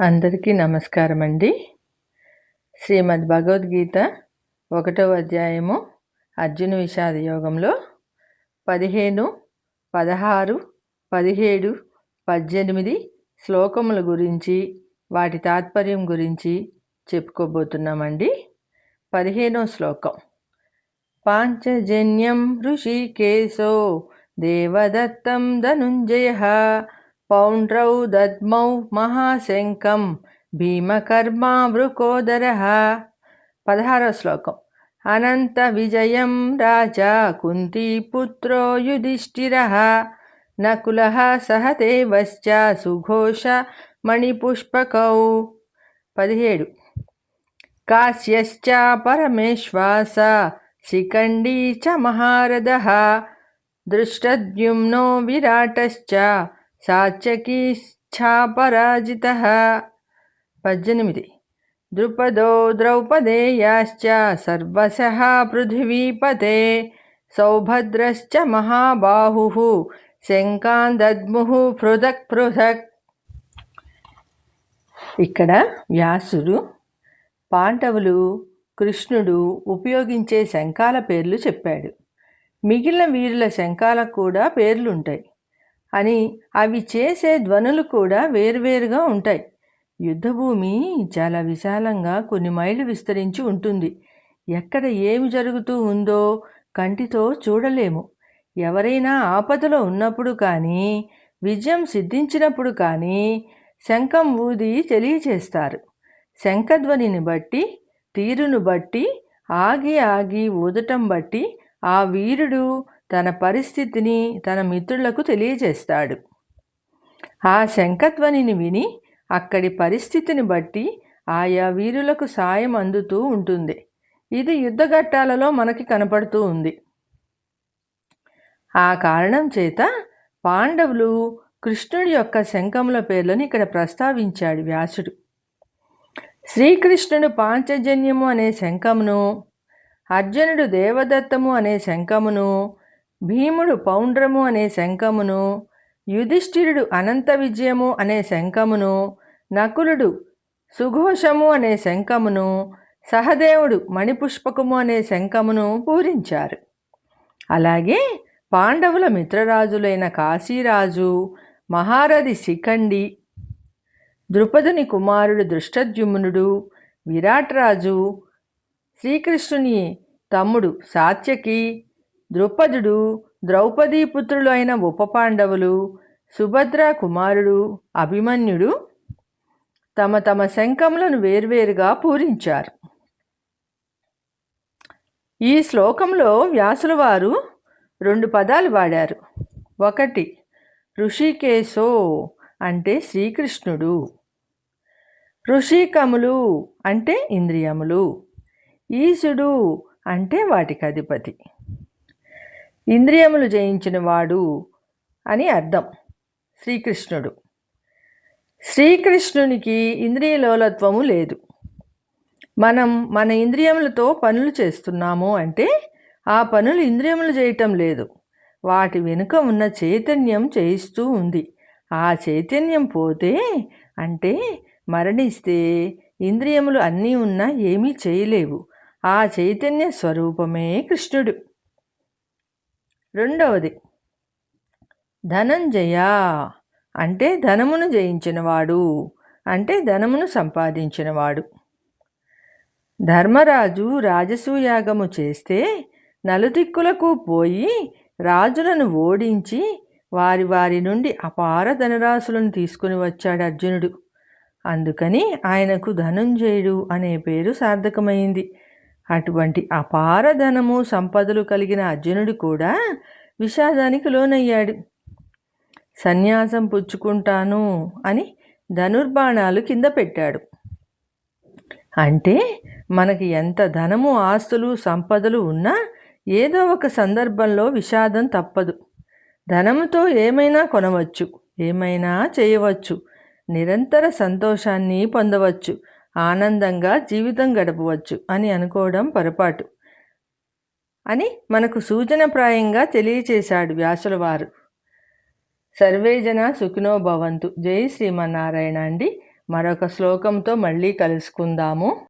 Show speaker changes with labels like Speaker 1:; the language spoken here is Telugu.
Speaker 1: అందరికీ నమస్కారం అండి శ్రీమద్ భగవద్గీత ఒకటవ అధ్యాయము అర్జున విషాద యోగంలో పదిహేను పదహారు పదిహేడు పద్దెనిమిది శ్లోకముల గురించి వాటి తాత్పర్యం గురించి చెప్పుకోబోతున్నామండి. పదిహేనో శ్లోకం. పాంచజన్యం ఋషికేశో దేవదత్తం ధనుంజయ పౌండ్రౌ దద్మౌ మహాశంకం భీమకర్మా వృకోదర పదహారో శ్లోకం అనంత విజయం రాజా కుంతీపుత్రో యుధిష్ఠిర నకుల సహదేవశ్చ సుఘోష మణిపుష్పకౌ పదిహేడు కాశ్యశ్చ పరమేశ్వాస శిఖండీ చ మహారథ దృష్టద్యుమ్నో విరాటశ్చ సాత్యకీశ్చాపరాజిత పద్దెనిమిది ద్రుపదో ద్రౌపదేయాశ్చ సర్వశ పృథివీపతే సౌభద్రశ్చ మహాబాహు శంకాందద్ము పృథక్ పృథక్ ఇక్కడ వ్యాసుడు పాండవులు కృష్ణుడు ఉపయోగించే శంఖాల పేర్లు చెప్పాడు. మిగిలిన వీరుల శంఖాలకు కూడా పేర్లుంటాయి. అని అవి చేసే ధ్వనులు కూడా వేరువేరుగా ఉంటాయి. యుద్ధభూమి చాలా విశాలంగా కొన్ని మైళ్ళు విస్తరించి ఉంటుంది. ఎక్కడ ఏమి జరుగుతూ ఉందో కంటితో చూడలేము. ఎవరైనా ఆపదలో ఉన్నప్పుడు కానీ విజయం సిద్ధించినప్పుడు కానీ శంఖం ఊది తెలియచేస్తారు. శంఖధ్వనిని బట్టి తీరును బట్టి ఆగి ఆగి ఊదటం బట్టి ఆ వీరుడు తన పరిస్థితిని తన మిత్రులకు తెలియజేస్తాడు. ఆ శంఖధ్వనిని విని అక్కడి పరిస్థితిని బట్టి ఆయా వీరులకు సాయం అందుతూ ఉంటుంది. ఇది యుద్ధఘట్టాలలో మనకి కనపడుతూ ఉంది. ఆ కారణం చేత పాండవులు కృష్ణుడి యొక్క శంఖముల పేర్లను ఇక్కడ ప్రస్తావించాడు వ్యాసుడు. శ్రీకృష్ణుడు పాంచజన్యము అనే శంఖమును అర్జునుడు దేవదత్తము అనే శంఖమును భీముడు పౌండ్రము అనే శంఖమును యుధిష్ఠిరుడు అనంత విజయము అనే శంఖమును నకులుడు సుఘోషము అనే శంఖమును సహదేవుడు మణిపుష్పకము అనే శంఖమును పూరించారు. అలాగే పాండవుల మిత్రరాజులైన కాశీరాజు మహారథి శిఖండి ద్రుపదుని కుమారుడు దృష్టద్యుమ్నుడు విరాట్రాజు శ్రీకృష్ణుని తమ్ముడు సాత్యకి ద్రుపదుడు ద్రౌపదీపుత్రులు అయిన ఉపపాండవులు సుభద్ర కుమారుడు అభిమన్యుడు తమ తమ శంఖములను వేర్వేరుగా పూరించారు. ఈ శ్లోకంలో వ్యాసుల వారు రెండు పదాలు వాడారు. ఒకటి ఋషికేశో అంటే శ్రీకృష్ణుడు. ఋషికములు అంటే ఇంద్రియములు. ఈశుడు అంటే వాటికి అధిపతి. ఇంద్రియములు జయించినవాడు అని అర్థం. శ్రీకృష్ణుడు. శ్రీకృష్ణునికి ఇంద్రియలోలత్వము లేదు. మనం మన ఇంద్రియములతో పనులు చేస్తున్నాము అంటే ఆ పనులు ఇంద్రియములు చేయటం లేదు. వాటి వెనుక ఉన్న చైతన్యం చేయిస్తూ ఉంది. ఆ చైతన్యం పోతే అంటే మరణిస్తే ఇంద్రియములు అన్నీ ఉన్నా ఏమీ చేయలేవు. ఆ చైతన్య స్వరూపమే కృష్ణుడు. రెండవది ధనంజయ అంటే ధనమును జయించినవాడు అంటే ధనమును సంపాదించినవాడు. ధర్మరాజు రాజసూయాగము చేస్తే నలుదిక్కులకు పోయి రాజులను ఓడించి వారి వారి నుండి అపార ధనరాశులను తీసుకుని వచ్చాడు అర్జునుడు. అందుకని ఆయనకు ధనుంజయుడు అనే పేరు సార్థకమైంది. అటువంటి అపార ధనము సంపదలు కలిగిన అర్జునుడు కూడా విషాదానికి లోనయ్యాడు. సన్యాసం పుచ్చుకుంటాను అని ధనుర్బాణాలు కింద పెట్టాడు. అంటే మనకి ఎంత ధనము ఆస్తులు సంపదలు ఉన్నా ఏదో ఒక సందర్భంలో విషాదం తప్పదు. ధనముతో ఏమైనా కొనవచ్చు ఏమైనా చేయవచ్చు. నిరంతర సంతోషాన్ని పొందవచ్చు. ఆనందంగా జీవితం గడపవచ్చు అని అనుకోవడం పొరపాటు. అని మనకు సూచనప్రాయంగా తెలియచేశాడు వ్యాసుల వారు. సర్వేజన సుఖినో భవంతు. జై శ్రీమన్నారాయణ అండి. మరొక శ్లోకంతో మళ్ళీ కలుసుకుందాము.